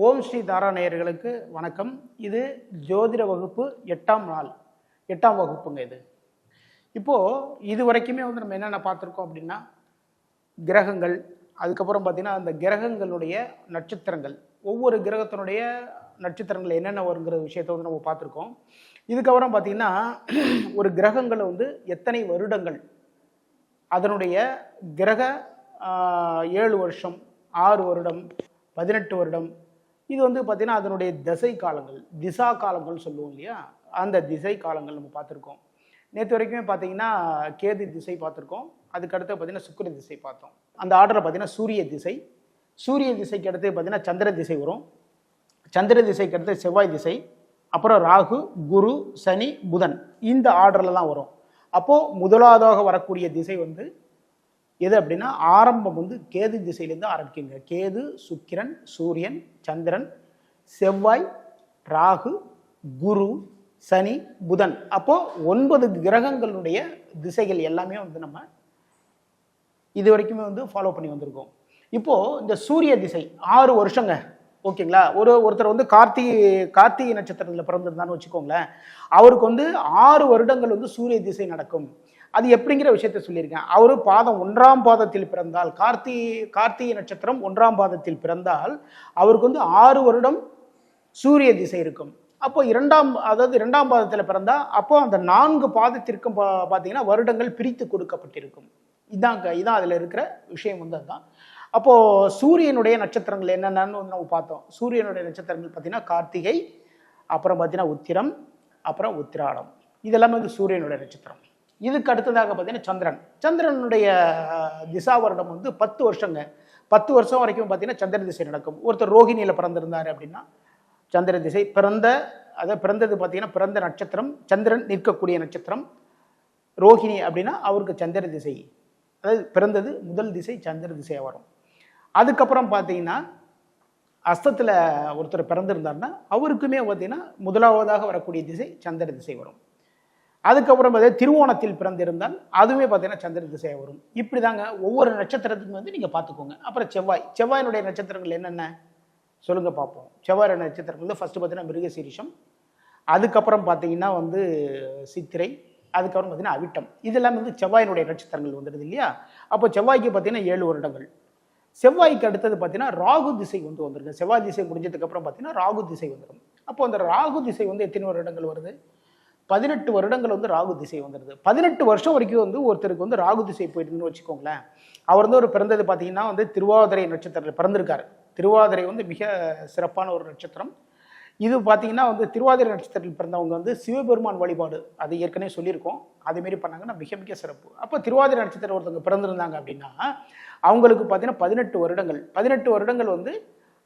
ஓம் ஸ்ரீ தாரா நேயர்களுக்கு வணக்கம். இது ஜோதிட வகுப்பு எட்டாம் நாள். எட்டாம் வகுப்புங்க இது. இப்போது இது வரைக்குமே வந்து நம்ம என்னென்ன பார்த்துருக்கோம் அப்படின்னா கிரகங்கள் அதுக்கப்புறம் பார்த்திங்கன்னா அந்த கிரகங்களுடைய நட்சத்திரங்கள். ஒவ்வொரு கிரகத்தினுடைய நட்சத்திரங்கள் என்னென்ன வருங்கிற விஷயத்தை வந்து நம்ம பார்த்துருக்கோம். இதுக்கப்புறம் பார்த்திங்கன்னா ஒரு கிரகங்களை வந்து எத்தனை வருடங்கள்? அதனுடைய கிரக ஏழு வருஷம் ஆறு வருடம் பதினெட்டு வருடம் இது வந்து பார்த்திங்கன்னா அதனுடைய திசை காலங்கள் திசா காலங்கள் சொல்லுவோம் இல்லையா? அந்த திசை காலங்கள் நம்ம பார்த்துருக்கோம். நேற்று வரைக்குமே பார்த்தீங்கன்னா கேது திசை பார்த்துருக்கோம். அதுக்கடுத்து பார்த்தீங்கன்னா சுக்கிர திசை பார்த்தோம். அந்த ஆர்டரில் பார்த்தீங்கன்னா சூரிய திசை. சூரிய திசைக்கு அடுத்து பார்த்தீங்கன்னா சந்திர திசை வரும். சந்திர திசைக்கு அடுத்து செவ்வாய் திசை. அப்புறம் ராகு குரு சனி புதன் இந்த ஆர்டரில் தான் வரும். அப்போது முதலாவதாக வரக்கூடிய திசை வந்து எது அப்படின்னா ஆரம்பம் வந்து கேது திசையிலேருந்து ஆரம்பிக்குங்க. கேது சுக்கிரன் சூரியன் சந்திரன் செவ்வாய் ராகு குரு சனி புதன். அப்போது ஒன்பது கிரகங்களுடைய திசைகள் எல்லாமே வந்து நம்ம இது வரைக்குமே வந்து ஃபாலோ பண்ணி வந்திருக்கோம். இப்போது இந்த சூரிய திசை ஆறு வருஷங்க. ஓகேங்களா? ஒரு ஒருத்தர் வந்து கார்த்திகை கார்த்திகை நட்சத்திரத்தில் பிறந்திருந்தான்னு வச்சுக்கோங்களேன். அவருக்கு வந்து ஆறு வருடங்கள் வந்து சூரிய திசை நடக்கும். அது எப்படிங்கிற விஷயத்த சொல்லியிருக்கேன். அவர் பாதம் ஒன்றாம் பாதத்தில் பிறந்தால் கார்த்தி கார்த்திகை நட்சத்திரம் ஒன்றாம் பாதத்தில் பிறந்தால் அவருக்கு வந்து ஆறு வருடம் சூரிய திசை இருக்கும். அப்போ இரண்டாம் அதாவது இரண்டாம் பாதத்தில் பிறந்தால் அப்போ அந்த நான்கு பாதத்திற்கும் பா- பார்த்தீங்கன்னா வருடங்கள் பிரித்து கொடுக்கப்பட்டிருக்கும். இதாங்க இதான் அதில் இருக்கிற விஷயம் வந்து அதுதான். அப்போது சூரியனுடைய நட்சத்திரங்கள் என்னென்னு வந்து நம்ம பார்த்தோம். சூரியனுடைய நட்சத்திரங்கள் பார்த்தீங்கன்னா கார்த்திகை அப்புறம் பார்த்தீங்கன்னா உத்திரம் அப்புறம் உத்திராடம். இதெல்லாமே வந்து சூரியனுடைய நட்சத்திரம். இதுக்கு அடுத்ததாக பார்த்தீங்கன்னா சந்திரன். சந்திரனுடைய திசா வருடம் வந்து பத்து வருஷங்க. பத்து வருஷம் வரைக்கும் பார்த்தீங்கன்னா சந்திர திசை நடக்கும். ஒருத்தர் ரோகிணியில் பிறந்திருந்தார் அப்படின்னா சந்திர திசை பிறந்த அதாவது பிறந்தது பார்த்தீங்கன்னா பிறந்த நட்சத்திரம் சந்திரன் நிற்கக்கூடிய நட்சத்திரம் ரோகிணி அப்படின்னா அவருக்கு சந்திர திசை. அதாவது பிறந்தது முதல் திசை சந்திர திசையாக வரும். அதுக்கப்புறம் பார்த்தீங்கன்னா அஸ்தத்தில் ஒருத்தர் பிறந்திருந்தார்னா அவருக்குமே பார்த்தீங்கன்னா முதலாவதாக வரக்கூடிய திசை சந்திர திசை வரும். அதுக்கப்புறம் பார்த்தீங்கன்னா திருவோணத்தில் பிறந்திருந்தால் அதுவுமே பார்த்தீங்கன்னா சந்திர திசையாக வரும். இப்படி தாங்க ஒவ்வொரு நட்சத்திரத்துக்கும் வந்து நீங்கள் பார்த்துக்கோங்க. அப்புறம் செவ்வாய். செவ்வாயினுடைய நட்சத்திரங்கள் என்னென்ன? சொல்லுங்கள் பார்ப்போம். செவ்வாய் நட்சத்திரங்கள் வந்து ஃபஸ்ட்டு பார்த்தீங்கன்னா மிருகசீரிஷம். அதுக்கப்புறம் பார்த்தீங்கன்னா வந்து சித்திரை. அதுக்கப்புறம் பார்த்தீங்கன்னா அவிட்டம். இதெல்லாம் வந்து செவ்வாயினுடைய நட்சத்திரங்கள் வந்துடுது இல்லையா? அப்போ செவ்வாய்க்கு பார்த்தீங்கன்னா ஏழு வருடங்கள். செவ்வாய்க்கு அடுத்தது பார்த்தீங்கன்னா ராகு திசை வந்து வந்துருங்க. செவ்வாய் திசை முடிஞ்சதுக்கப்புறம் பார்த்தீங்கன்னா ராகு திசை வந்துடும் அப்போ அந்த ராகு திசை வந்து எத்தனை வருடங்கள் வருது? பதினெட்டு வருடங்கள் வந்து ராகு திசை வந்துடுது பதினெட்டு வருஷம் வரைக்கும் வந்து ஒருத்தருக்கு வந்து ராகு திசை போயிருந்துன்னு வச்சுக்கோங்களேன். அவர் வந்து ஒரு பிறந்தது பார்த்தீங்கன்னா வந்து திருவாதிரை நட்சத்திரத்தில் பிறந்திருக்காரு. திருவாதிரை வந்து மிக சிறப்பான ஒரு நட்சத்திரம். இது பார்த்தீங்கன்னா வந்து திருவாதிரை நட்சத்திரத்தில் பிறந்தவங்க வந்து சிவபெருமான் வழிபாடு அது ஏற்கனவே சொல்லியிருக்கோம். அதேமாரி பண்ணாங்கன்னா மிக மிக சிறப்பு. அப்போ திருவாதிரை நட்சத்திரம் ஒருத்தவங்க பிறந்திருந்தாங்க அப்படின்னா அவங்களுக்கு பார்த்தீங்கன்னா பதினெட்டு வருடங்கள். பதினெட்டு வருடங்கள் வந்து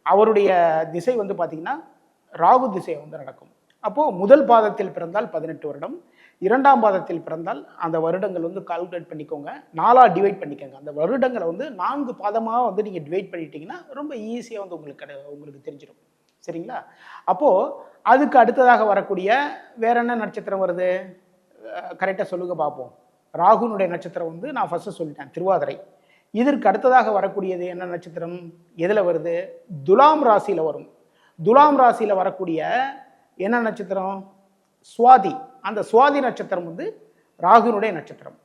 அவருடைய திசை வந்து பார்த்தீங்கன்னா ராகு திசை வந்து நடக்கும். அப்போது முதல் பாதத்தில் பிறந்தால் பதினெட்டு வருடம் இரண்டாம் பாதத்தில் பிறந்தால் அந்த வருடங்கள் வந்து கால்குலேட் பண்ணிக்கோங்க. நாலாக டிவைட் பண்ணிக்கோங்க. அந்த வருடங்களை வந்து நான்கு பாதமாக வந்து நீங்கள் டிவைட் பண்ணிட்டீங்கன்னா ரொம்ப ஈஸியாக வந்து உங்களுக்கு உங்களுக்கு தெரிஞ்சிடும் சரிங்களா? அப்போது அதுக்கு அடுத்ததாக வரக்கூடிய வேற என்ன நட்சத்திரம் வருது? கரெக்டாக சொல்லுங்க பார்ப்போம். ராகுனுடைய நட்சத்திரம் வந்து நான் ஃபஸ்ட்டு சொல்லிட்டேன் திருவாதிரை. இதற்கு அடுத்ததாக வரக்கூடியது என்ன நட்சத்திரம்? எதில் வருது? துலாம் ராசியில் வரும். துலாம் ராசியில் வரக்கூடிய என்ன நட்சத்திரம்? சுவாதி. அந்த சுவாதி நட்சத்திரம் வந்து ராகுனுடைய நட்சத்திரம்.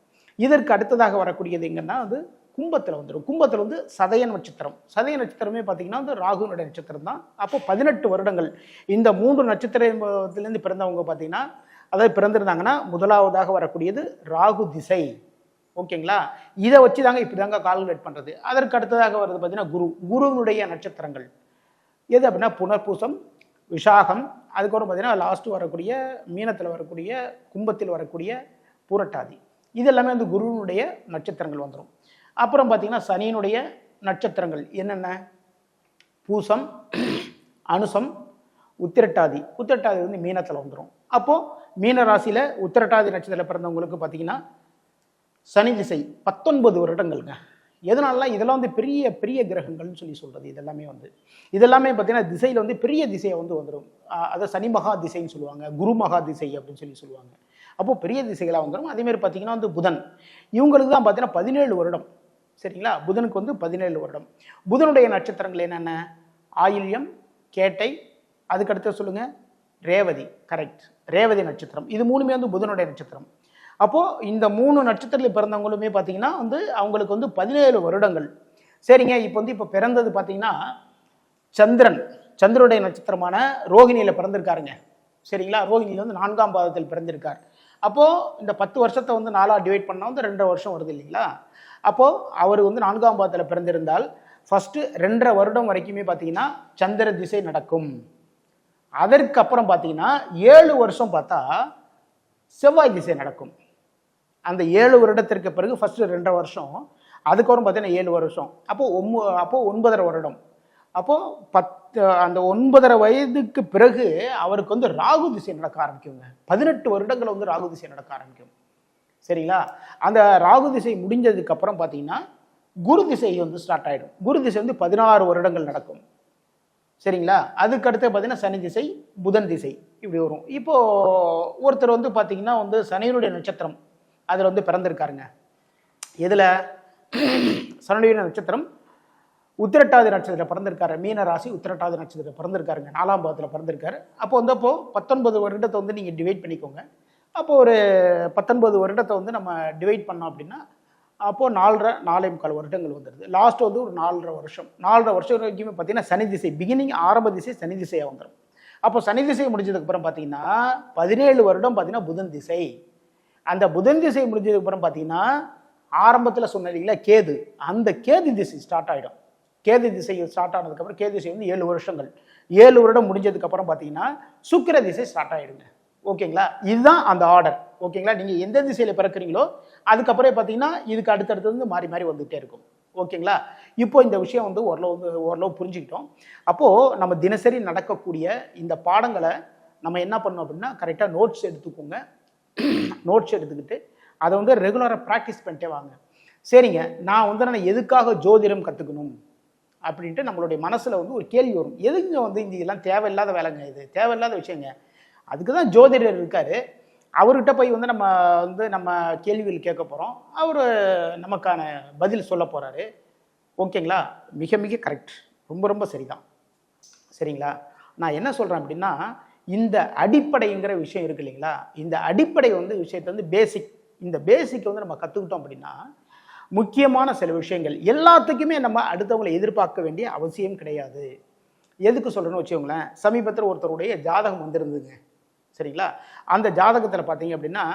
இதற்கு அடுத்ததாக வரக்கூடியது எங்கன்னா வந்து கும்பத்தில் வந்துடும் கும்பத்தில் வந்து சதய நட்சத்திரம். சதய நட்சத்திரமே பார்த்தீங்கன்னா வந்து ராகுனுடைய நட்சத்திரம் தான். அப்போ பதினெட்டு வருடங்கள். இந்த மூன்று நட்சத்திரத்திலேருந்து பிறந்தவங்க பார்த்தீங்கன்னா அதாவது பிறந்திருந்தாங்கன்னா முதலாவதாக வரக்கூடியது ராகு திசை. ஓகேங்களா? இதை வச்சு தாங்க இப்படி தாங்க கால்குலேட் பண்ணுறது அதற்கு அடுத்ததாக வருது பார்த்தீங்கன்னா குரு. குருவினுடைய நட்சத்திரங்கள். எது அப்படின்னா புனர்பூசம் விஷாகம் அதுக்கப்புறம் பார்த்தீங்கன்னா லாஸ்ட்டு வரக்கூடிய மீனத்தில் வரக்கூடிய கும்பத்தில் வரக்கூடிய பூரட்டாதி. இது எல்லாமே வந்து குருவினுடைய நட்சத்திரங்கள் வந்துடும் அப்புறம் பார்த்தீங்கன்னா சனியினுடைய நட்சத்திரங்கள் என்னென்ன? பூசம் அனுசம் உத்திரட்டாதி. உத்திரட்டாதி வந்து மீனத்தில் வந்துடும் அப்போது மீன ராசியில் உத்திரட்டாதி நட்சத்திரத்தில் பிறந்தவங்களுக்கு பார்த்தீங்கன்னா சனி திசை பத்தொன்பது வருடங்கள்ங்க. எதனாலலாம் இதெல்லாம் வந்து பெரிய பெரிய கிரகங்கள்னு சொல்லி சொல்கிறது இதெல்லாமே வந்து. இதெல்லாமே பார்த்தீங்கன்னா திசையில் வந்து பெரிய திசையை வந்து வந்துடும் அதை சனி மகா திசைன்னு சொல்லுவாங்க குரு மகா திசை அப்படின்னு சொல்லி சொல்லுவாங்க. அப்போது பெரிய திசைகளாக வந்துடும் அதேமாதிரி பார்த்தீங்கன்னா வந்து புதன். இவங்களுக்கு தான் பார்த்தீங்கன்னா பதினேழு வருடம். சரிங்களா? புதனுக்கு வந்து பதினேழு வருடம். புதனுடைய நட்சத்திரங்கள் என்னென்ன? ஆயில்யம் கேட்டை அதுக்கடுத்து சொல்லுங்கள் ரேவதி. கரெக்ட் ரேவதி நட்சத்திரம். இது மூணுமே வந்து புதனுடைய நட்சத்திரம். அப்போது இந்த மூணு நட்சத்திரத்தில் பிறந்தவங்களுமே பார்த்தீங்கன்னா வந்து அவங்களுக்கு வந்து பதினேழு வருடங்கள். சரிங்க இப்போ வந்து இப்போ பிறந்தது பார்த்தீங்கன்னா சந்திரன். சந்திரனுடைய நட்சத்திரமான ரோகிணியில் பிறந்திருக்காருங்க. சரிங்களா? ரோகிணியில் வந்து நான்காம் பாதத்தில் பிறந்திருக்கார். அப்போது இந்த பத்து வருஷத்தை வந்து நாலாக டிவைட் பண்ணால் வந்து ரெண்டரை வருஷம் வருது இல்லைங்களா? அப்போது அவர் வந்து நான்காம் பாதத்தில் பிறந்திருந்தால் ஃபஸ்ட்டு ரெண்டரை வருடம் வரைக்குமே பார்த்தீங்கன்னா சந்திர திசை நடக்கும். அதற்கு அப்புறம் பார்த்தீங்கன்னா ஏழு வருஷம் பார்த்தா செவ்வாய் திசை நடக்கும். அந்த ஏழு வருடத்திற்கு பிறகு ஃபஸ்ட்டு ரெண்டரை வருஷம். அதுக்கப்புறம் பார்த்தீங்கன்னா ஏழு வருஷம். அப்போது ஒம்பு அப்போது ஒன்பதரை வருடம். அப்போது பத்து அந்த ஒன்பதரை வயதுக்கு பிறகு அவருக்கு வந்து ராகு திசை நடக்க ஆரம்பிக்குங்க. பதினெட்டு வருடங்கள் வந்து ராகு திசை நடக்க ஆரம்பிக்கும். சரிங்களா? அந்த ராகு திசை முடிஞ்சதுக்கப்புறம் பார்த்தீங்கன்னா குரு திசை வந்து ஸ்டார்ட் ஆகிடும் குரு திசை வந்து பதினாறு வருடங்கள் நடக்கும். சரிங்களா? அதுக்கடுத்து பார்த்தீங்கன்னா சனி திசை புதன் திசை இப்படி வரும். இப்போது ஒருத்தர் வந்து பார்த்தீங்கன்னா வந்து சனியினுடைய நட்சத்திரம். அதில் வந்து பிறந்திருக்காருங்க. எதில்? சரணவீன நட்சத்திரம் உத்திரட்டாதி நட்சத்திரத்தில் பிறந்திருக்காரு. மீன ராசி உத்திரட்டாதி நட்சத்திரத்தில் பிறந்திருக்காருங்க. நாலாம் பாதத்தில் பிறந்திருக்காரு. அப்போ வந்து அப்போது பத்தொன்பது வருடத்தை வந்து நீங்கள் டிவைட் பண்ணிக்கோங்க. அப்போ ஒரு பத்தொன்பது வருடத்தை வந்து நம்ம டிவைட் பண்ணோம் அப்படின்னா அப்போது நாலரை நாலே முக்கால் வருடங்கள் வந்துடுது லாஸ்ட் வந்து ஒரு நாலரை வருஷம். நாலரை வருஷம் வரைக்குமே பார்த்தீங்கன்னா சனி திசை பிகினிங் ஆரம்ப திசை சனி திசையாக வந்துடும் அப்போ சனி திசை முடிஞ்சதுக்கப்புறம் பார்த்தீங்கன்னா பதினேழு வருடம் பார்த்தீங்கன்னா புதன் திசை. அந்த புதன் திசை முடிஞ்சதுக்கு அப்புறம் பார்த்தீங்கன்னா ஆரம்பத்தில் சொன்னீங்களா கேது. அந்த கேது திசை ஸ்டார்ட் ஆகிடும் கேது திசை ஸ்டார்ட் ஆனதுக்கப்புறம் கேது திசை வந்து ஏழு வருஷங்கள். ஏழு வருடம் முடிஞ்சதுக்கப்புறம் பார்த்தீங்கன்னா சுக்கிர திசை ஸ்டார்ட் ஆகிடுங்க ஓகேங்களா? இதுதான் அந்த ஆர்டர் ஓகேங்களா? நீங்கள் எந்த திசையில் பிறக்கிறீங்களோ அதுக்கப்புறம் பார்த்தீங்கன்னா இதுக்கு அடுத்தடுத்து வந்து மாறி மாறி வந்துகிட்டே இருக்கும். ஓகேங்களா? இப்போ இந்த விஷயம் வந்து ஓரளவு வந்து ஓரளவு புரிஞ்சுக்கிட்டோம். அப்போது நம்ம தினசரி நடக்கக்கூடிய இந்த பாடங்களை நம்ம என்ன பண்ணோம் அப்படின்னா கரெக்டாக நோட்ஸ் எடுத்துக்கோங்க. நோட்ஸ் எடுத்துக்கிட்டு அதை வந்து ரெகுலராக ப்ராக்டிஸ் பண்ணிட்டே வாங்க. சரிங்க நான் வந்து நான் எதுக்காக ஜோதிடம் கற்றுக்கணும் அப்படின்ட்டு நம்மளுடைய மனசில் வந்து ஒரு கேள்வி வரும். எதுங்க வந்து இந்த இதெல்லாம் தேவையில்லாத வேலைங்க இது? தேவையில்லாத விஷயங்க. அதுக்கு தான் ஜோதிடர் இருக்கார். அவர்கிட்ட போய் வந்து நம்ம வந்து நம்ம கேள்விகள் கேட்க போகிறோம் அவர் நமக்கான பதில் சொல்ல போகிறாரு ஓகேங்களா? மிக மிக கரெக்ட் ரொம்ப ரொம்ப சரிதான். சரிங்களா? நான் என்ன சொல்கிறேன் அப்படின்னா இந்த அடிப்படைங்கிற விஷயம் இருக்கு இல்லைங்களா? இந்த அடிப்படை வந்து விஷயத்தை வந்து பேசிக் இந்த பேசிக்கை வந்து நம்ம கற்றுக்கிட்டோம் அப்படின்னா முக்கியமான சில விஷயங்கள் எல்லாத்துக்குமே நம்ம அடுத்தவங்களை எதிர்பார்க்க வேண்டிய அவசியம் கிடையாது. எதுக்கு சொல்கிறேன்னு வச்சுக்கோங்களேன். சமீபத்தில் ஒருத்தருடைய ஜாதகம் வந்திருந்ததுங்க. சரிங்களா? அந்த ஜாதகத்தில் பார்த்தீங்க அப்படின்னா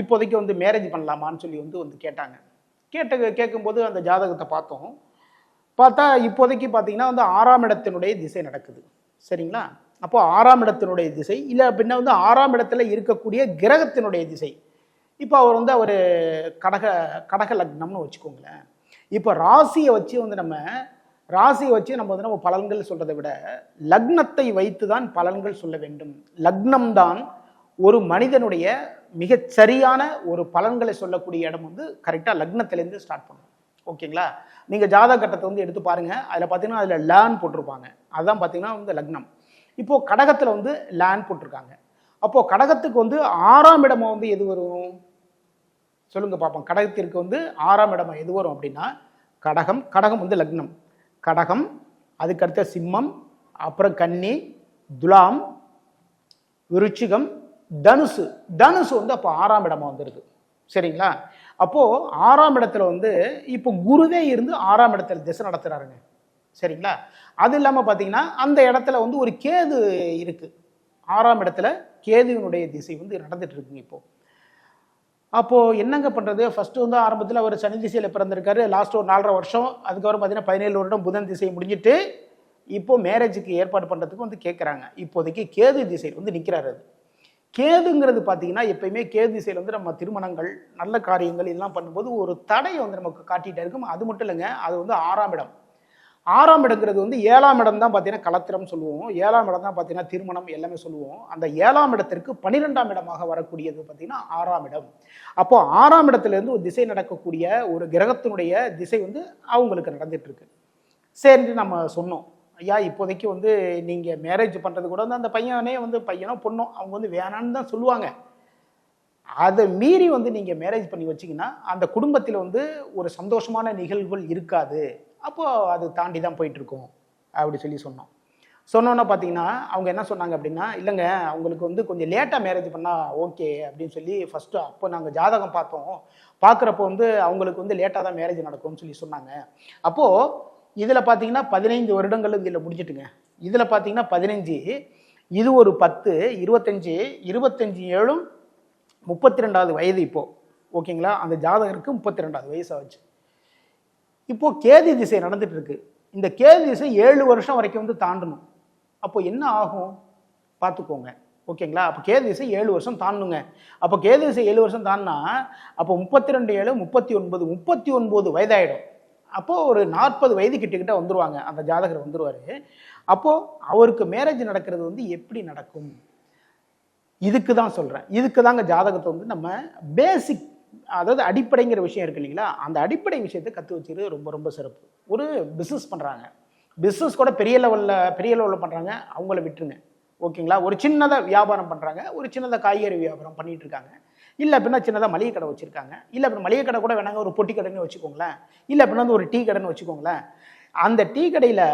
இப்போதைக்கு வந்து மேரேஜ் பண்ணலாமான்னு சொல்லி வந்து வந்து கேட்டாங்க. கேட்ட கேட்கும்போது அந்த ஜாதகத்தை பார்த்தோம். பார்த்தா இப்போதைக்கு பார்த்தீங்கன்னா வந்து ஆறாம் இடத்தினுடைய திசை நடக்குது. சரிங்களா? அப்போ ஆறாம் இடத்தினுடைய திசை இல்லை அப்படின்னா வந்து ஆறாம் இடத்துல இருக்கக்கூடிய கிரகத்தினுடைய திசை. இப்போ அவர் வந்து அவர் கடக கடக லக்னம்னு வச்சுக்கோங்களேன். இப்போ ராசியை வச்சு வந்து நம்ம ராசியை வச்சு நம்ம வந்து நம்ம பலன்கள் சொல்றதை விட லக்னத்தை வைத்து தான் பலன்கள் சொல்ல வேண்டும். லக்னம் தான் ஒரு மனிதனுடைய மிகச் சரியான ஒரு பலன்களை சொல்லக்கூடிய இடம் வந்து கரெக்டாக லக்னத்திலேருந்து ஸ்டார்ட் பண்ணும். ஓகேங்களா? நீங்கள் ஜாதக கட்டத்தை வந்து எடுத்து பாருங்கள் அதில் பார்த்தீங்கன்னா அதில் லேன் போட்டிருப்பாங்க. அதுதான் பார்த்தீங்கன்னா வந்து லக்னம். இப்போ கடகத்தில் வந்து லேண்ட் போட்டிருக்காங்க. அப்போ கடகத்துக்கு வந்து ஆறாம் இடமா வந்து எது வரும்? சொல்லுங்க பார்ப்போம் கடகத்திற்கு வந்து ஆறாம் இடமா எது வரும் அப்படின்னா கடகம் கடகம் வந்து லக்னம். கடகம் அதுக்கடுத்த சிம்மம் அப்புறம் கன்னி துலாம் விருச்சிகம் தனுசு. தனுசு வந்து அப்போ ஆறாம் இடமா வந்துடுது சரிங்களா? அப்போ ஆறாம் இடத்துல வந்து இப்போ குருவே இருந்து ஆறாம் இடத்துல திசை நடத்துறாருங்க. சரிங்களா? அது இல்லாமல் பார்த்தீங்கன்னா அந்த இடத்துல வந்து ஒரு கேது இருக்குது ஆறாம் இடத்துல கேதுவினுடைய திசை வந்து நடந்துட்டு இருக்குங்க இப்போது அப்போது என்னங்க பண்ணுறது ஃபஸ்ட்டு வந்து ஆரம்பத்தில் அவர் சனி திசையில் பிறந்திருக்காரு. லாஸ்ட் ஒரு நாலரை வருஷம். அதுக்கப்புறம் பார்த்தீங்கன்னா பதினேழு வருடம் புதன் திசை முடிஞ்சிட்டு இப்போது மேரேஜுக்கு ஏற்பாடு பண்ணுறதுக்கு வந்து கேட்குறாங்க இப்போதைக்கு கேது திசையில் வந்து நிற்கிறாரு அது. கேதுங்கிறது பார்த்தீங்கன்னா எப்பயுமே கேது திசையில் வந்து நம்ம திருமணங்கள் நல்ல காரியங்கள் இதெல்லாம் பண்ணும்போது ஒரு தடையை வந்து நமக்கு காட்டிகிட்டே இருக்கும். அது மட்டும் இல்லைங்க அது வந்து ஆறாம் இடம். ஆறாம் இடங்கிறது வந்து ஏழாம் இடம் தான் பார்த்தீங்கன்னா கலத்திரம் சொல்லுவோம். ஏழாம் இடம் தான் பார்த்தீங்கன்னா திருமணம் எல்லாமே சொல்லுவோம். அந்த ஏழாம் இடத்திற்கு பன்னிரெண்டாம் இடமாக வரக்கூடியது பார்த்தீங்கன்னா ஆறாம் இடம். அப்போ ஆறாம் இடத்துலேருந்து ஒரு திசை நடக்கக்கூடிய ஒரு கிரகத்தினுடைய திசை வந்து அவங்களுக்கு நடந்துட்டு இருக்கு சரி நம்ம சொன்னோம். ஐயா இப்போதைக்கு வந்து நீங்கள் மேரேஜ் பண்ணுறது கூட வந்து அந்த பையனே வந்து பையனோ பொண்ணோ அவங்க வந்து வேணான்னு தான் சொல்லுவாங்க. அதை மீறி வந்து நீங்கள் மேரேஜ் பண்ணி வச்சிங்கன்னா அந்த குடும்பத்தில் வந்து ஒரு சந்தோஷமான நிகழ்வுகள் இருக்காது. அப்போது அது தாண்டி தான் போயிட்டுருக்கோம் அப்படி சொல்லி சொன்னோம். சொன்னோன்னே பார்த்தீங்கன்னா அவங்க என்ன சொன்னாங்க அப்படின்னா இல்லைங்க அவங்களுக்கு வந்து கொஞ்சம் லேட்டாக மேரேஜ் பண்ணால் ஓகே அப்படின்னு சொல்லி ஃபஸ்ட்டு அப்போ நாங்கள் ஜாதகம் பார்த்தோம். பார்க்குறப்போ வந்து அவங்களுக்கு வந்து லேட்டாக தான் மேரேஜ் நடக்கும்னு சொல்லி சொன்னாங்க. அப்போது இதில் பார்த்தீங்கன்னா பதினைந்து வருடங்கள் இதில் முடிஞ்சிட்டுங்க. இதில் பார்த்தீங்கன்னா பதினஞ்சு இது ஒரு பத்து இருபத்தஞ்சி இருபத்தஞ்சி ஏழும் முப்பத்தி ரெண்டாவது வயது இப்போது ஓகேங்களா அந்த ஜாதகருக்கு முப்பத்தி ரெண்டாவது வயசாக வச்சு இப்போ கேது திசை நடந்துட்டு இருக்கு இந்த கேது திசை ஏழு வருஷம் வரைக்கும் வந்து தாண்டணும். அப்போ என்ன ஆகும்? பார்த்துக்கோங்க. ஓகேங்களா? அப்போ கேது திசை ஏழு வருஷம் தாண்டணுங்க. அப்போ கேது திசை ஏழு வருஷம் தாண்டினா அப்போ முப்பத்தி ரெண்டு ஏழு முப்பத்தி ஒன்பது முப்பத்தி ஒன்பது வயதாயிடும். அப்போது ஒரு நாற்பது வயது கிட்டக்கிட்ட வந்துருவாங்க. அந்த ஜாதகர் வந்துடுவார் அப்போது அவருக்கு மேரேஜ் நடக்கிறது வந்து எப்படி நடக்கும்? இதுக்கு தான் சொல்கிறேன் இதுக்கு தாங்க ஜாதகத்தை வந்து நம்ம பேசிக் அதாவது அடிப்படைங்கிற விஷயம் இருக்கு இல்லைங்களா? அந்த அடிப்படை விஷயத்தை கற்று வச்சுக்கிறது ரொம்ப ரொம்ப சிறப்பு. ஒரு பிஸ்னஸ் பண்ணுறாங்க பிஸ்னஸ் கூட பெரிய லெவலில் பெரிய லெவலில் பண்ணுறாங்க அவங்கள விட்டுருங்க. ஓகேங்களா? ஒரு சின்னதாக வியாபாரம் பண்ணுறாங்க ஒரு சின்னதாக காய்கறி வியாபாரம் பண்ணிகிட்ருக்காங்க இருக்காங்க. இல்லை அப்படின்னா சின்னதாக மளிகை கடை வச்சுருக்காங்க. இல்லை அப்படின்னா மளிகை கடை கூட வேணாங்க. ஒரு பொட்டி கடைன்னு வச்சுக்கோங்களேன். இல்லை அப்படின்னா வந்து ஒரு டீ கடைன்னு வச்சுக்கோங்களேன். அந்த டீ கடையில்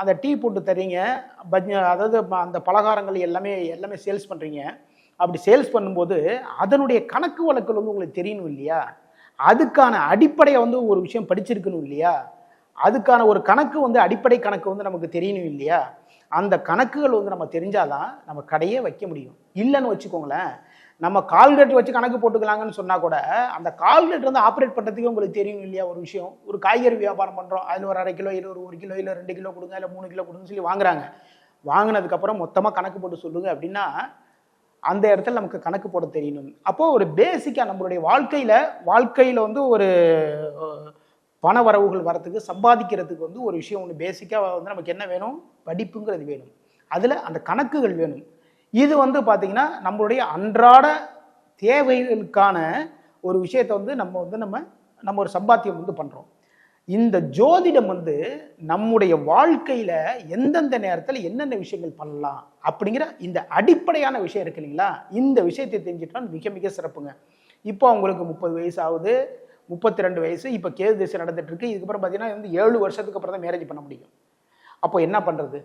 அந்த டீ போட்டு தரீங்க பஜ் அதாவது அந்த பலகாரங்கள் எல்லாமே எல்லாமே சேல்ஸ் பண்ணுறீங்க அப்படி சேல்ஸ் பண்ணும்போது அதனுடைய கணக்கு வழக்கில் வந்து உங்களுக்கு தெரியணும் இல்லையா? அதுக்கான அடிப்படையை வந்து ஒரு விஷயம் படிச்சிருக்கணும் இல்லையா? அதுக்கான ஒரு கணக்கு வந்து அடிப்படை கணக்கு வந்து நமக்கு தெரியணும் இல்லையா? அந்த கணக்குகள் வந்து நம்ம தெரிஞ்சாதான் நம்ம கடையே வைக்க முடியும். இல்லைன்னு வச்சுக்கோங்களேன் நம்ம கால்குலேட்டர் வச்சு கணக்கு போட்டுக்கலாங்கன்னு சொன்னால் கூட அந்த கால்குலேட்டர் வந்து ஆப்ரேட் பண்ணுறதுக்கு உங்களுக்கு தெரியும் இல்லையா? ஒரு விஷயம். ஒரு காய்கறி வியாபாரம் பண்ணுறோம் அதில் ஒரு அரை கிலோ இல்லை ஒரு ஒரு கிலோ இல்லை ரெண்டு கிலோ கொடுங்க இல்லை மூணு கிலோ கொடுங்கன்னு சொல்லி வாங்குறாங்க. வாங்கினதுக்கப்புறம் மொத்தமாக கணக்கு போட்டு சொல்லுங்க அப்படின்னா அந்த இடத்துல நமக்கு கணக்கு போட தெரியணும். அப்போது ஒரு பேசிக்காக நம்மளுடைய வாழ்க்கையில் வாழ்க்கையில் வந்து ஒரு பண வரவுகள் வரத்துக்கு சம்பாதிக்கிறதுக்கு வந்து ஒரு விஷயம் ஒன்று பேசிக்காக வந்து நமக்கு என்ன வேணும்? படிப்புங்கிறது வேணும். அதில் அந்த கணக்குகள் வேணும். இது வந்து பார்த்திங்கன்னா நம்மளுடைய அன்றாட தேவைகளுக்கான ஒரு விஷயத்தை வந்து நம்ம வந்து நம்ம நம்ம ஒரு சம்பாத்தியம் வந்து பண்ணுறோம் இந்த ஜோதிடம் வந்து நம்முடைய வாழ்க்கையில எந்தெந்த நேரத்தில் என்னென்ன விஷயங்கள் பண்ணலாம் அப்படிங்கிற இந்த அடிப்படையான விஷயம் இருக்கு இல்லைங்களா? இந்த விஷயத்தை தெரிஞ்சுட்டா மிக மிக சிறப்புங்க. இப்போ அவங்களுக்கு முப்பது வயசு ஆகுது முப்பத்தி ரெண்டு வயசு இப்போ கேது திசை நடந்துட்டு இருக்கு. இதுக்கப்புறம் பார்த்தீங்கன்னா வந்து ஏழு வருஷத்துக்கு அப்புறம் தான் மேரேஜ் பண்ண முடியும். அப்போ என்ன பண்றது?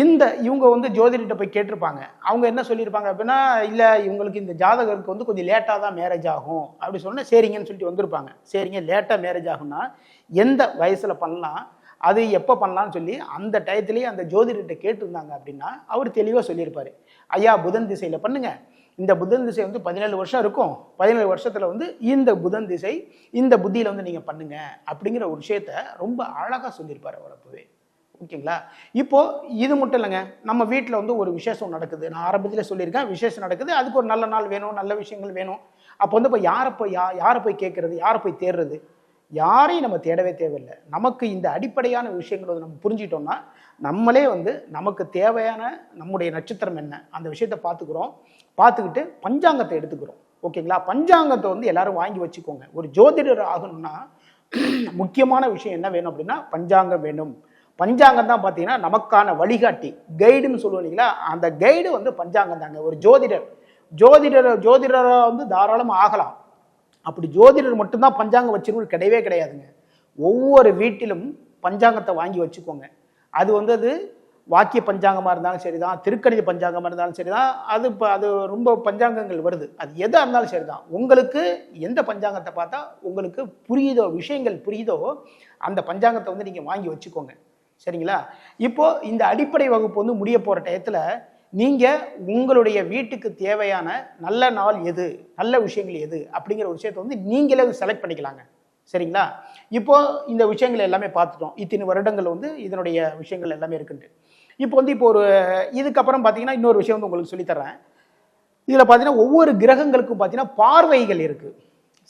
இந்த இவங்க வந்து ஜோதிடர்கிட்ட போய் கேட்டிருப்பாங்க. அவங்க என்ன சொல்லியிருப்பாங்க அப்படின்னா இல்லை இவங்களுக்கு இந்த ஜாதகருக்கு வந்து கொஞ்சம் லேட்டாக தான் மேரேஜ் ஆகும். அப்படி சொன்னால் சரிங்கன்னு சொல்லிட்டு வந்திருப்பாங்க. சரிங்க லேட்டாக மேரேஜ் ஆகும்னா எந்த வயசில் பண்ணலாம் அது எப்போ பண்ணலான்னு சொல்லி அந்த டயத்துலேயே அந்த ஜோதிடர்கிட்ட கேட்டிருந்தாங்க அப்படின்னா அவர் தெளிவாக சொல்லியிருப்பார். ஐயா புதன் திசையில் பண்ணுங்கள் இந்த புதன் திசை வந்து பதினேழு வருஷம் இருக்கும். பதினேழு வருஷத்தில் வந்து இந்த புதன் திசை இந்த புத்தியில் வந்து நீங்கள் பண்ணுங்கள் அப்படிங்கிற ஒரு விஷயத்த ரொம்ப அழகாக சொல்லியிருப்பார் அவர் அப்போவே. ஓகேங்களா? இப்போ இது மட்டும் இல்லைங்க. நம்ம வீட்டில் வந்து ஒரு விசேஷம் நடக்குது. நான் ஆரம்பத்தில் சொல்லியிருக்கேன் விசேஷம் நடக்குது. அதுக்கு ஒரு நல்ல நாள் வேணும் நல்ல விஷயங்கள் வேணும். அப்போ வந்து இப்போ யாரை போய் யா யாரை போய் கேட்கறது யாரை போய் தேடுறது? யாரையும் நம்ம தேடவே தேவையில்லை. நமக்கு இந்த அடிப்படையான விஷயங்கள் வந்து நம்ம புரிஞ்சிட்டோம்னா நம்மளே வந்து நமக்கு தேவையான நம்முடைய நட்சத்திரம் என்ன அந்த விஷயத்தை பார்த்துக்குறோம். பார்த்துக்கிட்டு பஞ்சாங்கத்தை எடுத்துக்கிறோம். ஓகேங்களா? பஞ்சாங்கத்தை வந்து எல்லாரும் வாங்கி வச்சுக்கோங்க. ஒரு ஜோதிடர் ஆகணும்னா முக்கியமான விஷயம் என்ன வேணும் அப்படின்னா பஞ்சாங்கம் வேணும். பஞ்சாங்கம் தான் பார்த்தீங்கன்னா நமக்கான வழிகாட்டி. கைடுன்னு சொல்லுவோம் இல்லைங்களா? அந்த கைடு வந்து பஞ்சாங்கம் தாங்க. ஒரு ஜோதிடர். ஜோதிடர் ஜோதிடராக வந்து தாராளமாக ஆகலாம். அப்படி ஜோதிடர் மட்டும்தான் பஞ்சாங்கம் வச்சிருக்கணும் கிடையவே கிடையாதுங்க. ஒவ்வொரு வீட்டிலும் பஞ்சாங்கத்தை வாங்கி வச்சுக்கோங்க. அது வந்து அது வாக்கிய பஞ்சாங்கமாக இருந்தாலும் சரி தான் திருக்கணித பஞ்சாங்கமாக இருந்தாலும் சரி தான் அது இப்போ அது ரொம்ப பஞ்சாங்கங்கள் வருது. அது எதாக இருந்தாலும் சரி தான் உங்களுக்கு எந்த பஞ்சாங்கத்தை பார்த்தா உங்களுக்கு புரியுதோ விஷயங்கள் புரியுதோ அந்த பஞ்சாங்கத்தை வந்து நீங்கள் வாங்கி வச்சுக்கோங்க. சரிங்களா? இப்போ இந்த அடிப்படை வகுப்பு வந்து முடிய போகிற டயத்தில் நீங்கள் உங்களுடைய வீட்டுக்கு தேவையான நல்ல நாள் எது நல்ல விஷயங்கள் எது அப்படிங்கிற ஒரு விஷயத்தை வந்து நீங்களே செலக்ட் பண்ணிக்கலாங்க. சரிங்களா? இப்போ இந்த விஷயங்கள் எல்லாமே பார்த்துட்டோம். இத்தனை வருடங்கள் வந்து இதனுடைய விஷயங்கள் எல்லாமே இருக்குன்ட்டு. இப்போ வந்து இப்போ ஒரு இதுக்கப்புறம் பார்த்தீங்கன்னா இன்னொரு விஷயம் வந்து உங்களுக்கு சொல்லித்தரேன் இதில் பார்த்தீங்கன்னா ஒவ்வொரு கிரகங்களுக்கும் பார்த்தீங்கன்னா பார்வைகள் இருக்குது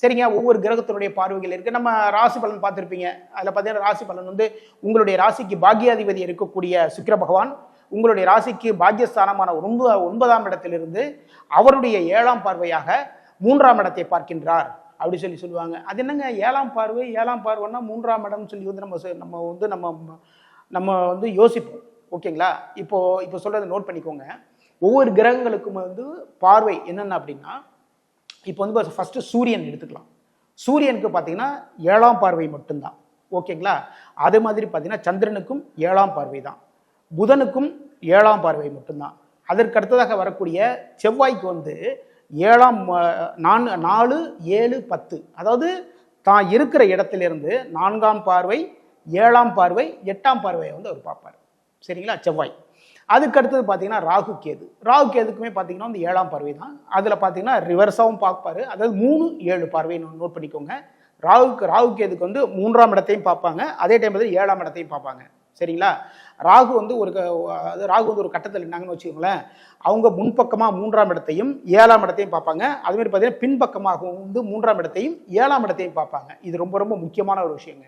சரிங்க ஒவ்வொரு கிரகத்தினுடைய பார்வைகள் இருக்குது நம்ம ராசி பலன் பார்த்துருப்பீங்க. அதில் பார்த்தீங்கன்னா ராசி பலன் வந்து உங்களுடைய ராசிக்கு பாக்யாதிபதி இருக்கக்கூடிய சுக்கிர பகவான் உங்களுடைய ராசிக்கு பாக்யஸ்தானமான ஒன்பது ஒன்பதாம் இடத்திலிருந்து அவருடைய ஏழாம் பார்வையாக மூன்றாம் இடத்தை பார்க்கின்றார் அப்படி சொல்லி சொல்லுவாங்க. அது என்னங்க ஏழாம் பார்வை ஏழாம் பார்வைன்னா மூன்றாம் இடம்னு சொல்லி வந்து நம்ம நம்ம வந்து நம்ம நம்ம வந்து யோசிப்போம். ஓகேங்களா? இப்போது இப்போ சொல்கிறத நோட் பண்ணிக்கோங்க. ஒவ்வொரு கிரகங்களுக்கும் வந்து பார்வை என்னென்ன அப்படின்னா இப்போ வந்து ஃபஸ்ட்டு சூரியன் எடுத்துக்கலாம். சூரியனுக்கு பார்த்தீங்கன்னா ஏழாம் பார்வை மட்டும்தான். ஓகேங்களா? அதே மாதிரி பார்த்தீங்கன்னா சந்திரனுக்கும் ஏழாம் பார்வை தான். புதனுக்கும் ஏழாம் பார்வை மட்டும்தான். அதற்கு அடுத்ததாக வரக்கூடிய செவ்வாய்க்கு வந்து ஏழாம் நான் நாலு ஏழு பத்து. அதாவது தான் இருக்கிற இடத்திலிருந்து நான்காம் பார்வை ஏழாம் பார்வை எட்டாம் பார்வையை வந்து அவர் பார்ப்பார். சரிங்களா? செவ்வாய். அதுக்கு அடுத்தது பார்த்தீங்கன்னா ராகு கேது. ராகு கேதுக்குமே பார்த்தீங்கன்னா வந்து ஏழாம் பார்வை தான் அதில் பார்த்தீங்கன்னா ரிவர்ஸாகவும் பார்ப்பாரு. அதாவது மூணு ஏழு பார்வை நோட் பண்ணிக்கோங்க. ராகுக்கு ராகு கேதுக்கு வந்து மூன்றாம் இடத்தையும் பார்ப்பாங்க. அதே டைம் வந்து ஏழாம் இடத்தையும் பார்ப்பாங்க. சரிங்களா? ராகு வந்து ஒரு க- அது ராகு வந்து ஒரு கட்டத்தில் என்னங்கன்னு வச்சுக்கோங்களேன். அவங்க முன்பக்கமாக மூன்றாம் இடத்தையும் ஏழாம் இடத்தையும் பார்ப்பாங்க. அதுமாதிரி பார்த்தீங்கன்னா பின்பக்கமாகவும் வந்து மூன்றாம் இடத்தையும் ஏழாம் இடத்தையும் பார்ப்பாங்க. இது ரொம்ப ரொம்ப முக்கியமான ஒரு விஷயங்க.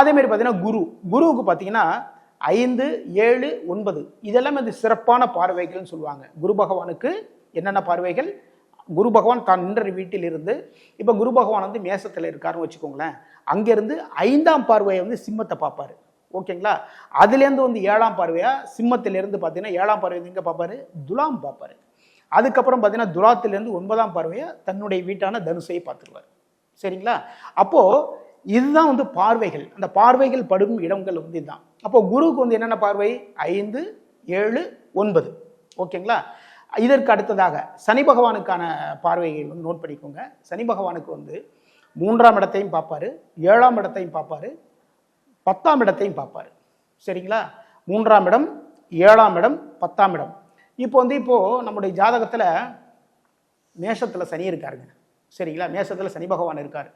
அதேமாரி பார்த்தீங்கன்னா குரு. குருவுக்கு பார்த்தீங்கன்னா ஐந்து ஏழு ஒன்பது. இதெல்லாம் வந்து சிறப்பான பார்வைகள்னு சொல்லுவாங்க. குரு பகவானுக்கு என்னென்ன பார்வைகள்? குரு பகவான் தான் நின்ற வீட்டில் இருந்து இப்போ குரு பகவான் வந்து மேசத்தில் இருக்காருன்னு வச்சுக்கோங்களேன். அங்கேருந்து ஐந்தாம் பார்வையை வந்து சிம்மத்தை பார்ப்பாரு. ஓகேங்களா? அதுலேருந்து வந்து ஏழாம் பார்வையாக சிம்மத்திலேருந்து பார்த்தீங்கன்னா ஏழாம் பார்வை எங்கே பார்ப்பாரு? துலாம் பார்ப்பாரு. அதுக்கப்புறம் பார்த்தீங்கன்னா துலாத்திலேருந்து ஒன்பதாம் பார்வையை தன்னுடைய வீட்டான தனுசையை பார்த்துருவார். சரிங்களா? அப்போது இதுதான் வந்து பார்வைகள். அந்த பார்வைகள் படும் இடங்கள் வந்து இதுதான் அப்போ குருவுக்கு வந்து என்னென்ன பார்வை? ஐந்து ஏழு ஒன்பது. ஓகேங்களா? இதற்கு அடுத்ததாக சனி பகவானுக்கான பார்வையை வந்து நோட் பண்ணிக்கோங்க. சனி பகவானுக்கு வந்து மூன்றாம் இடத்தையும் பார்ப்பாரு ஏழாம் இடத்தையும் பார்ப்பாரு பத்தாம் இடத்தையும் பார்ப்பாரு. சரிங்களா? மூன்றாம் இடம் ஏழாம் இடம் பத்தாம் இடம். இப்போ வந்து இப்போது நம்முடைய ஜாதகத்தில் மேஷத்தில் சனி இருக்காருங்க. சரிங்களா? மேஷத்தில் சனி பகவான் இருக்கார்.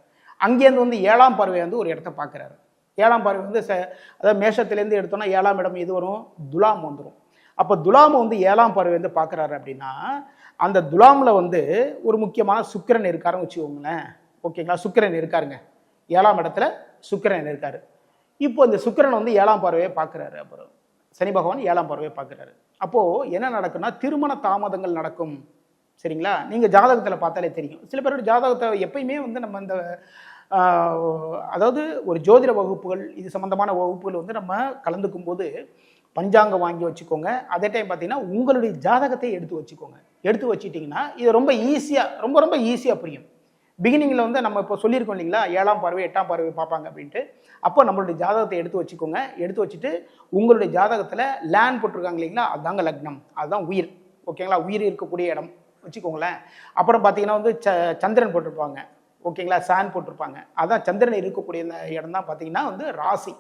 அங்கேருந்து வந்து ஏழாம் பார்வை வந்து ஒரு இடத்த பார்க்குறாரு. ஏழாம் பார்வை வந்து ச அதாவது மேஷத்துலேருந்து எடுத்தோம்னா ஏழாம் இடம் எது வரும் துலாம் வந்துடும் அப்போ துலாம் வந்து ஏழாம் பார்வை வந்து பார்க்குறாரு அப்படின்னா அந்த துலாமில் வந்து ஒரு முக்கியமான சுக்கிரன் இருக்காருன்னு வச்சுக்கோங்களேன். ஓகேங்களா? சுக்கிரன் இருக்காருங்க. ஏழாம் இடத்துல சுக்கிரன் இருக்கார். இப்போ இந்த சுக்கிரன் வந்து ஏழாம் பார்வையை பார்க்குறாரு அப்புறம் சனி பகவான் ஏழாம் பார்வையை பார்க்குறாரு அப்போது என்ன நடக்குன்னா திருமண தாமதங்கள் நடக்கும். சரிங்களா? நீங்கள் ஜாதகத்தில் பார்த்தாலே தெரியும். சில பேரோட ஜாதகத்தை எப்பயுமே வந்து நம்ம இந்த அதாவது ஒரு ஜோதிட வகுப்புகள் இது சம்பந்தமான வகுப்புகள் வந்து நம்ம கலந்துக்கும் போது பஞ்சாங்கம் வாங்கி வச்சுக்கோங்க. அதே டைம் பார்த்தீங்கன்னா உங்களுடைய ஜாதகத்தை எடுத்து வச்சுக்கோங்க. எடுத்து வச்சிட்டிங்கன்னா இது ரொம்ப ஈஸியாக ரொம்ப ரொம்ப ஈஸியாக புரியும். பிகினிங்கில் வந்து நம்ம இப்போ சொல்லியிருக்கோம் இல்லைங்களா? ஏழாம் பார்வை எட்டாம் பார்வை பார்ப்பாங்க அப்படின்ட்டு. அப்போ நம்மளுடைய ஜாதகத்தை எடுத்து வச்சுக்கோங்க. எடுத்து வச்சுட்டு உங்களுடைய ஜாதகத்தில் லேண்ட் போட்டிருக்காங்க இல்லைங்களா? அதுதாங்க லக்னம். அதுதான் உயிர். ஓகேங்களா உயிர் இருக்கக்கூடிய இடம். வச்சுக்கோங்களேன். அப்புறம் பார்த்தீங்கன்னா வந்து ச சந்திரன் போட்டிருப்பாங்க. ஓகேங்களா சான் போட்டிருப்பாங்க. அதான் சந்திரன் இருக்கக்கூடிய இந்த இடம் தான் பார்த்தீங்கன்னா வந்து ராசி.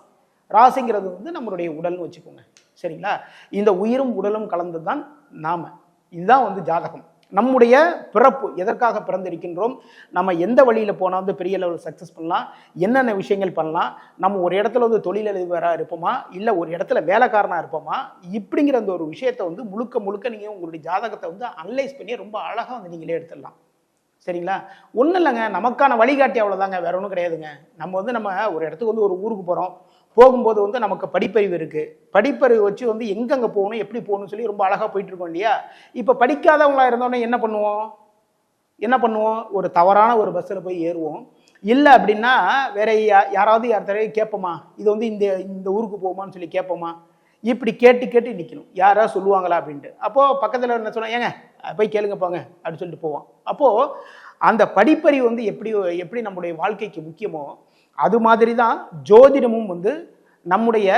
ராசிங்கிறது வந்து நம்மளுடைய உடல்னு வச்சுக்கோங்க. சரிங்களா? இந்த உயிரும் உடலும் கலந்து தான் நாம. இதுதான் வந்து ஜாதகம். நம்முடைய பிறப்பு எதற்காக பிறந்திருக்கின்றோம்? நம்ம எந்த வழியில் போனால் வந்து பெரிய லெவலில் சக்ஸஸ் பண்ணலாம்? என்னென்ன விஷயங்கள் பண்ணலாம்? நம்ம ஒரு இடத்துல வந்து தொழிலதிபராக இருப்போமா? இல்லை ஒரு இடத்துல வேலைக்காரனாக இருப்போமா? இப்படிங்கிற அந்த ஒரு விஷயத்தை வந்து முழுக்க முழுக்க நீங்கள் உங்களுடைய ஜாதகத்தை வந்து அனலைஸ் பண்ணி ரொம்ப அழகாக வந்து நீங்களே எடுத்துடலாம். சரிங்களா? ஒன்றும் இல்லைங்க. நமக்கான வழிகாட்டி அவ்வளோதாங்க வேற ஒன்றும் கிடையாதுங்க. நம்ம வந்து நம்ம ஒரு இடத்துக்கு வந்து ஒரு ஊருக்கு போகிறோம் போகும்போது வந்து நமக்கு படிப்பறிவு இருக்குது படிப்பறிவு வச்சு வந்து எங்கெங்கே போகணும் எப்படி போகணும்னு சொல்லி ரொம்ப அழகாக போயிட்டுருக்கோம் இல்லையா? இப்போ படிக்காதவங்களா இருந்தோன்னே என்ன பண்ணுவோம்? என்ன பண்ணுவோம்? ஒரு தவறான ஒரு பஸ்ஸில் போய் ஏறுவோம். இல்லை அப்படின்னா வேற யா- யாராவது யார்த்தரையும் கேட்போமா? இது வந்து இந்த இந்த ஊருக்கு போகுமான்னு சொல்லி கேட்போமா? இப்படி கேட்டு கேட்டு நிற்கணும் யாராவது சொல்லுவாங்களா அப்படின்ட்டு. அப்போது பக்கத்தில் என்ன சொன்னால் ஏங்க போய் கேளுங்க போங்க அப்படின்னு சொல்லிட்டு போவோம் அப்போது அந்த படிப்பறிவு வந்து எப்படி எப்படி நம்முடைய வாழ்க்கைக்கு முக்கியமோ அது மாதிரி தான் ஜோதிடமும் வந்து நம்முடைய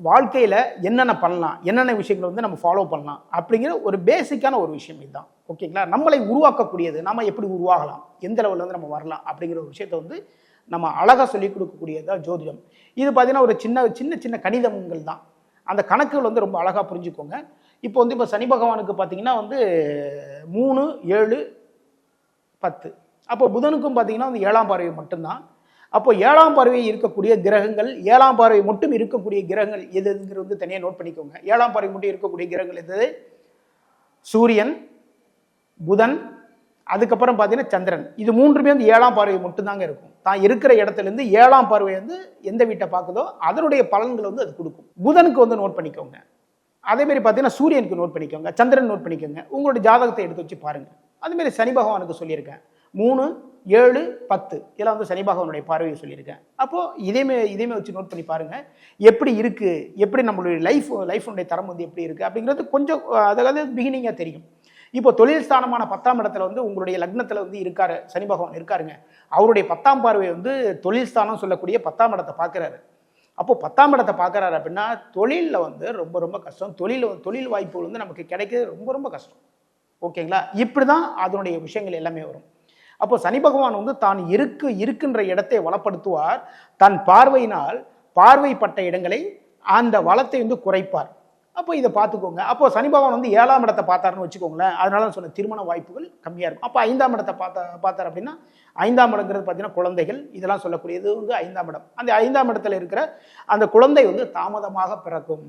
வாழ்க்கையில் என்னென்ன பண்ணலாம் என்னென்ன விஷயங்களை வந்து நம்ம ஃபாலோ பண்ணலாம் அப்படிங்கிற ஒரு பேசிக்கான ஒரு விஷயம் இதுதான். ஓகேங்களா நம்மளை உருவாக்கக்கூடியது நம்ம எப்படி உருவாகலாம் எந்த லெவலில் வந்து நம்ம வரலாம் அப்படிங்கிற ஒரு விஷயத்தை வந்து நம்ம அழகாக சொல்லிக் கொடுக்கக்கூடியதுதான் ஜோதிடம். இது பார்த்தீங்கன்னா ஒரு சின்ன சின்ன சின்ன கணிதங்கள் தான் அந்த கணக்குகள் வந்து ரொம்ப அழகாக புரிஞ்சுக்கோங்க. இப்போ வந்து இப்போ சனி பகவானுக்கு பார்த்தீங்கன்னா வந்து மூணு ஏழு பத்து. அப்போ புதனுக்கும் பார்த்தீங்கன்னா வந்து ஏழாம் பார்வை மட்டும்தான். அப்போ ஏழாம் பார்வை இருக்கக்கூடிய கிரகங்கள் ஏழாம் பார்வை மட்டும் இருக்கக்கூடிய கிரகங்கள் எது எதுங்கிறது வந்து தனியாக நோட் பண்ணிக்கோங்க. ஏழாம் பார்வை மட்டும் இருக்கக்கூடிய கிரகங்கள் எது? சூரியன் புதன் அதுக்கப்புறம் பார்த்தீங்கன்னா சந்திரன். இது மூன்றுமே வந்து ஏழாம் பார்வை மட்டும்தாங்க இருக்கும். தான் இருக்கிற இடத்துல இருந்து ஏழாம் பார்வை வந்து எந்த வீட்டை பார்க்குதோ அதனுடைய பலன்களை வந்து அது கொடுக்கும். புதனுக்கு வந்து நோட் பண்ணிக்கோங்க. அதேமாரி பார்த்தீங்கன்னா சூரியனுக்கு நோட் பண்ணிக்கோங்க சந்திரன் நோட் பண்ணிக்கோங்க. உங்களுடைய ஜாதகத்தை எடுத்து வச்சு பாருங்கள் அதுமாரி சனி பகவானுக்கு சொல்லியிருக்கேன். மூணு ஏழு பத்து. இதெல்லாம் வந்து சனி பகவானுடைய பார்வையை சொல்லியிருக்கேன். அப்போது இதேமே இதேமே வச்சு நோட் பண்ணி பாருங்கள் எப்படி இருக்குது எப்படி நம்மளுடைய லைஃப் லைஃபுடைய தரம் வந்து எப்படி இருக்குது அப்படிங்கிறது கொஞ்சம் அதாவது பிகினிங்காக தெரியும். இப்போ தொழில் ஸ்தானமான பத்தாம் இடத்துல வந்து உங்களுடைய லக்னத்தில் வந்து இருக்காரு சனி பகவான் இருக்காருங்க. அவருடைய பத்தாம் பார்வை வந்து தொழில் ஸ்தானம் சொல்லக்கூடிய பத்தாம் இடத்தை பார்க்குறாரு. அப்போ பத்தாம் இடத்தை பார்க்குறாரு அப்படின்னா தொழிலில் வந்து ரொம்ப ரொம்ப கஷ்டம். தொழில் தொழில் வாய்ப்புகள் வந்து நமக்கு கிடைக்கிறது ரொம்ப ரொம்ப கஷ்டம். ஓகேங்களா? இப்படி தான் அதனுடைய விஷயங்கள் எல்லாமே வரும். அப்போ சனி பகவான் வந்து தான் இருக்கு இருக்கின்ற இடத்தை வளப்படுத்துவார். தன் பார்வையினால் பார்வைப்பட்ட இடங்களை அந்த வளத்தை வந்து குறைப்பார். அப்போ இதை பார்த்துக்கோங்க. அப்போ சனி பகவான் வந்து ஏழாம் இடத்தை பார்த்தாருன்னு வச்சுக்கோங்களேன். அதனால நான் சொன்ன திருமண வாய்ப்புகள் கம்மியாக இருக்கும். அப்போ ஐந்தாம் இடத்தை பார்த்தா பார்த்தார் அப்படின்னா ஐந்தாம் இடங்கிறது பார்த்தீங்கன்னா குழந்தைகள் இதெல்லாம் சொல்லக்கூடியது வந்து ஐந்தாம் இடம். அந்த ஐந்தாம் இடத்துல இருக்கிற அந்த குழந்தை வந்து தாமதமாக பிறக்கும்.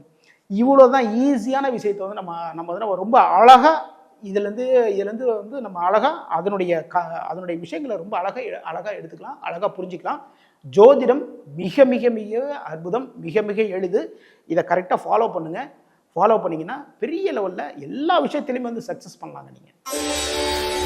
இவ்வளோ தான் ஈஸியான விஷயத்தை வந்து நம்ம நம்ம வந்து ரொம்ப அழகாக இதுலேருந்து இதுலேருந்து வந்து நம்ம அழகாக அதனுடைய க அதனுடைய விஷயங்களை ரொம்ப அழகாக அழகாக எடுத்துக்கலாம் அழகாக புரிஞ்சுக்கலாம். ஜோதிடம் மிக மிக மிக அற்புதம் மிக மிக எளிது. இதை கரெக்டாக ஃபாலோ பண்ணுங்கள் ஃபாலோ பண்ணிங்கன்னா பெரிய லெவலில் எல்லா விஷயத்துலையுமே வந்து சக்ஸஸ் பண்ணலாங்க நீங்கள்